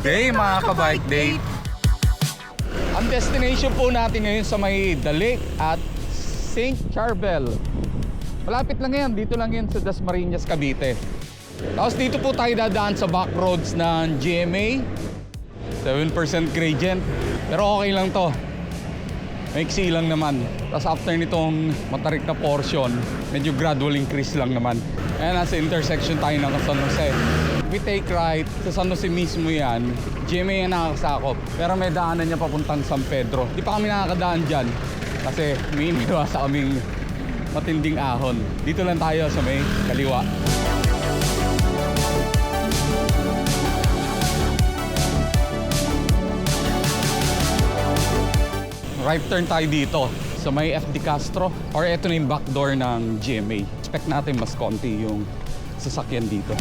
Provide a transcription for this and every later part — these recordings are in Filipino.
day mga ka-bike day. Ang destination po natin ngayon sa may The Lake at St. Charbel. Malapit lang yan, dito lang yan sa Dasmariñas, Cavite. Tapos dito po tayo dadaan sa back roads ng GMA. 7% gradient. Pero okay lang to. Maiksi lang naman. Tapos after nitong matarik na portion, medyo gradual increase lang naman. Ayan, nasa intersection tayo ng San Jose. We take right, sa San Jose mismo yan, GMA yan nakakasakop. Pero may daanan niya papuntang San Pedro. Di pa kami nakakadaan dyan kasi may iniwasa kaming matinding ahon. Dito lang tayo sa may kaliwa. Right turn tayo dito sa may FD Castro or ito na yung back door ng GMA. Expect natin mas konti yung sasakyan dito.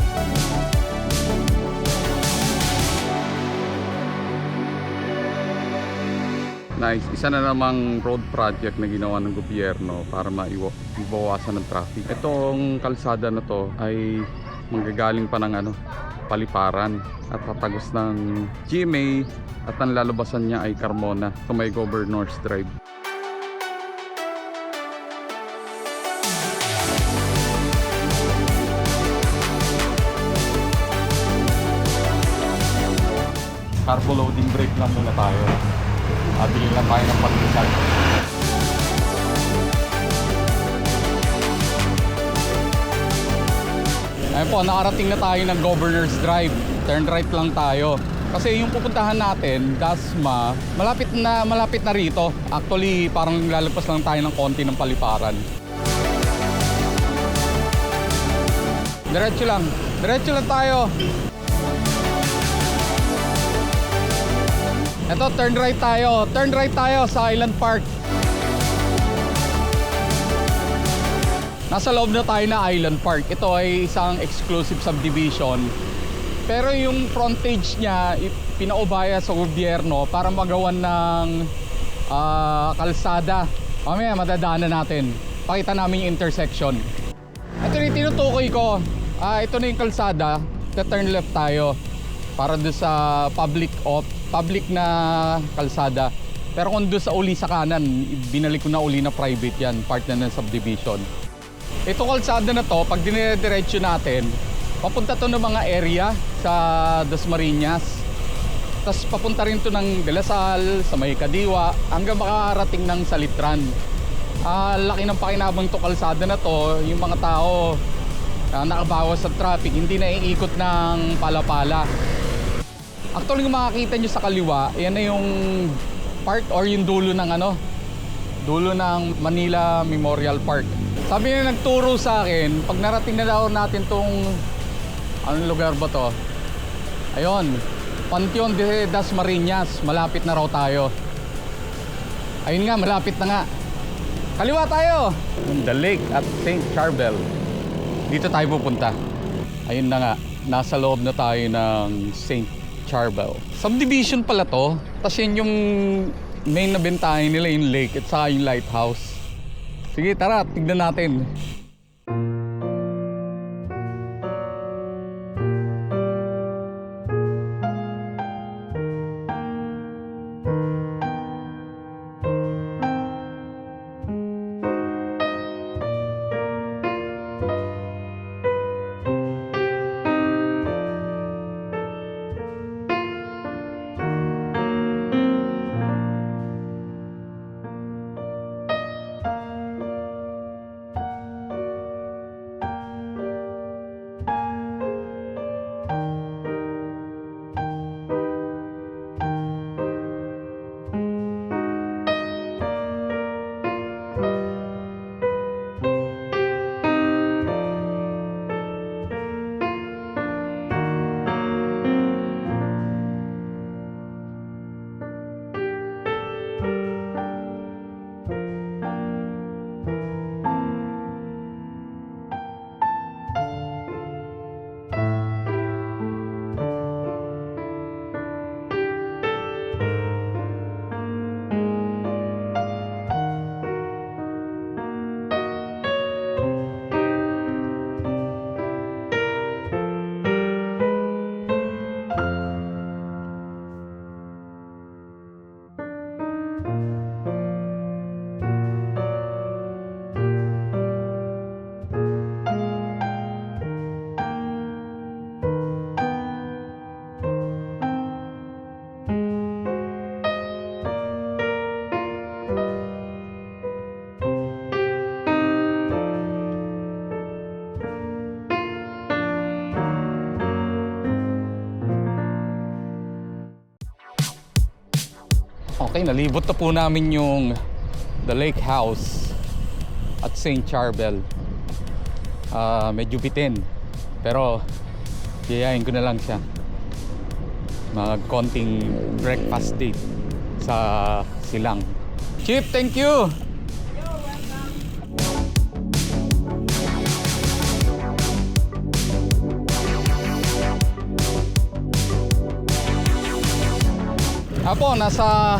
Nice. Isa na namang road project na ginawa ng gobyerno para maiwa- maibawasan ng traffic. Itong kalsada na to ay manggagaling pa ng ano, paliparan at tatagos ng GMA at ang lalabasan niya ay Carmona sa may Governor's Drive. Carbo loading brake lang muna tayo. Abili lang tayo ng pagkisan. Ayun po, nakarating na tayo ng Governor's Drive. Turn right lang tayo. Kasi yung pupuntahan natin, Dasma, malapit na malapit na rito. Actually, parang lalagpas lang tayo ng konti ng paliparan. Diretso lang. Diretso lang tayo. Ito, turn right tayo. Turn right tayo sa Island Park. Nasa loob na tayo na Island Park. Ito ay isang exclusive subdivision. Pero yung frontage niya, pinaubaya sa gobyerno para magawan ng ah, kalsada. Mamaya madadaanan natin. Pakita namin yung intersection. Ito yung tinutukoy ko. Ah, ito na yung kalsada. Turn left tayo para doon sa public o public na kalsada. Pero kung doon sa uli sa kanan, binalik ko na uli na private yan, part na ng subdivision. Ito kalsada na to, pag dinediretso natin, papunta to ng mga area sa Dasmariñas. Tapos papunta rin to ng De La Salle, sa May Kadiwa, hanggang makarating ng Salitran. Ah, laki ng pakinabang to kalsada na to, yung mga tao ah, nakabawas sa traffic, hindi na iikot ng pala-pala. Actually, kung makakita nyo sa kaliwa, yan na yung part or yung dulo ng ano, dulo ng Manila Memorial Park. Sabi na nagturo sa akin, pag narating na daw natin tong anong lugar ba to? Ayun, Panteon de Dasmariñas, malapit na raw tayo. Ayun nga, malapit na nga. Kaliwa tayo! The lake at St. Charbel. Dito tayo pupunta. Ayun na nga, nasa loob na tayo ng St. Charbel. Subdivision pala to. Tapos yun yung main na bentahin nila yung lake at saka yung lighthouse. Sige, tara, tignan natin. Okay, nalibot na po namin yung The Lake House at St. Charbel. Ah, medyo bitin. Pero, yayain ko na lang siya. Mag konting breakfast date sa Silang. Chip, thank you! Apo, nasa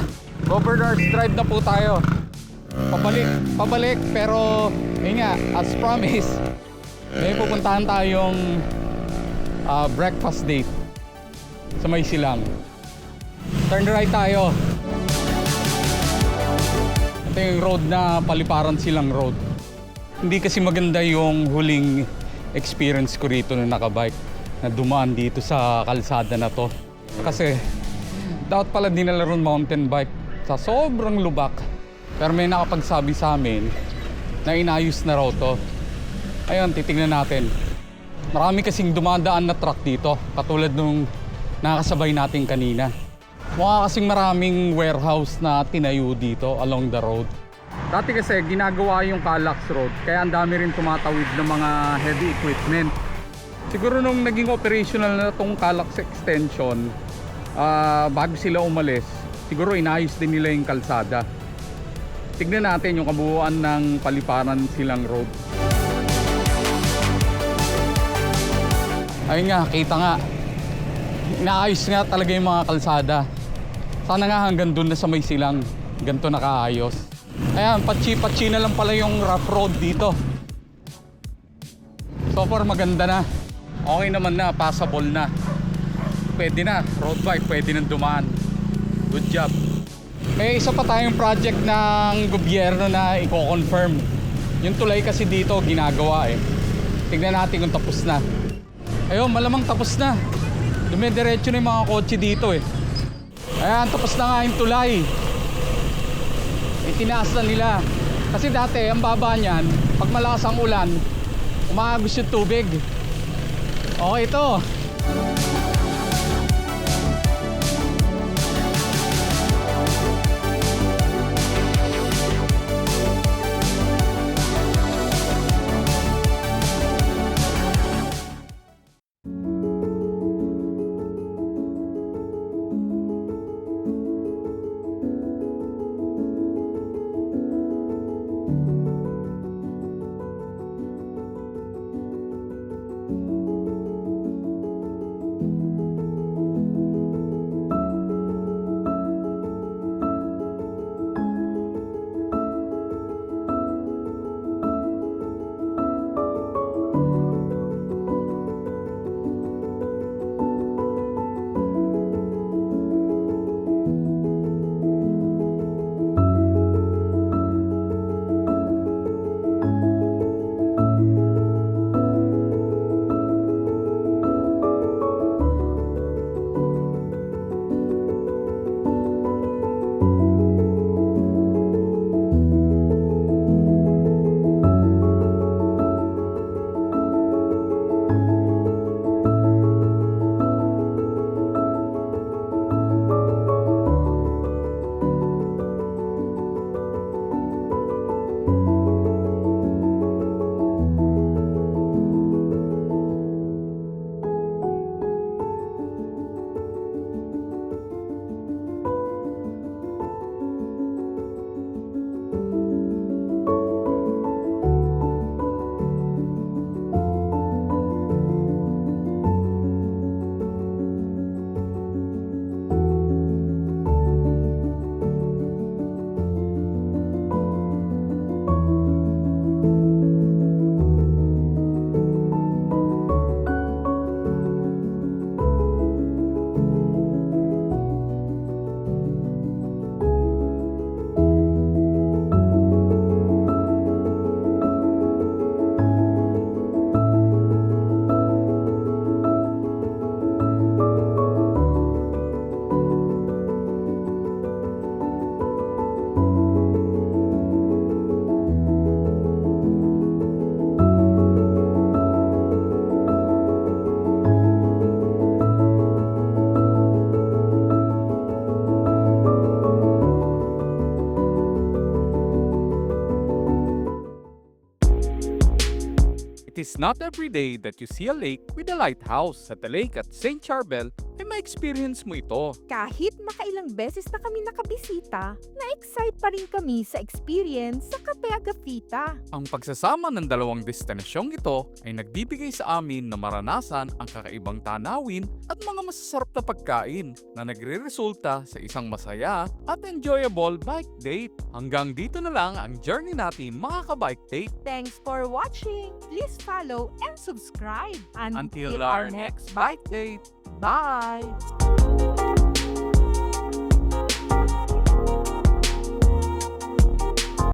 Governor's Drive na po tayo. Pabalik, pabalik, pero yun nga, as promised, may pupuntahan tayong ah, breakfast date sa may silang. Turn right tayo. Ito yung road na paliparan silang road. Hindi kasi maganda yung huling experience ko rito na nakabike na dumaan dito sa kalsada na to. Kasi dapat pala dinala ron mountain bike sa sobrang lubak. Pero may nakapagsabi sa amin na inayos na raw to. Ayun, titignan natin. Marami kasing dumadaan na truck dito, katulad nung nakasabay natin kanina. Mukha kasing maraming warehouse na tinayo dito along the road. Dati kasi ginagawa yung Calax Road, kaya ang dami rin tumatawid ng mga heavy equipment. Siguro nung naging operational na tong Calax extension, ah, bago sila umalis, siguro inayos din nila yung kalsada. Tignan natin yung kabuuan ng paliparan silang road. Ayun nga, kita nga. Inaayos nga talaga yung mga kalsada. Sana nga hanggang dun na sa may silang. Ganito nakaayos. Ayan, patsi-patsi na lang pala yung rough road dito. So far maganda na. Okay naman na, passable na. Pwede na, road bike, pwede nang dumaan. Good job. May isa pa tayong project ng gobyerno na i-confirm. Yung tulay kasi dito ginagawa eh. Tignan natin kung tapos na. Ayun, malamang tapos na. Dumidiretso na yung mga kotse dito eh. Ayan, tapos na nga yung tulay. Itinaas na nila. Kasi dati, ang baba niyan, pag malakas ang ulan, umaagos yung tubig. Okay ito. It is not every day that you see a lake with a lighthouse. Sa the lake at St. Charbel, ay ma-experience mo ito. Kahit makailang beses na kami nakabisita, na-excite pa rin kami sa experience sa Cafe Agapita. Ang pagsasama ng dalawang destinasyong ito ay nagbibigay sa amin na maranasan ang kakaibang tanawin at mga masasarap na pagkain na nagre-resulta sa isang masaya at enjoyable bike date. Hanggang dito na lang ang journey natin mga ka-bike date. Thanks for watching! Please follow and subscribe. Until our next bike date. Bye!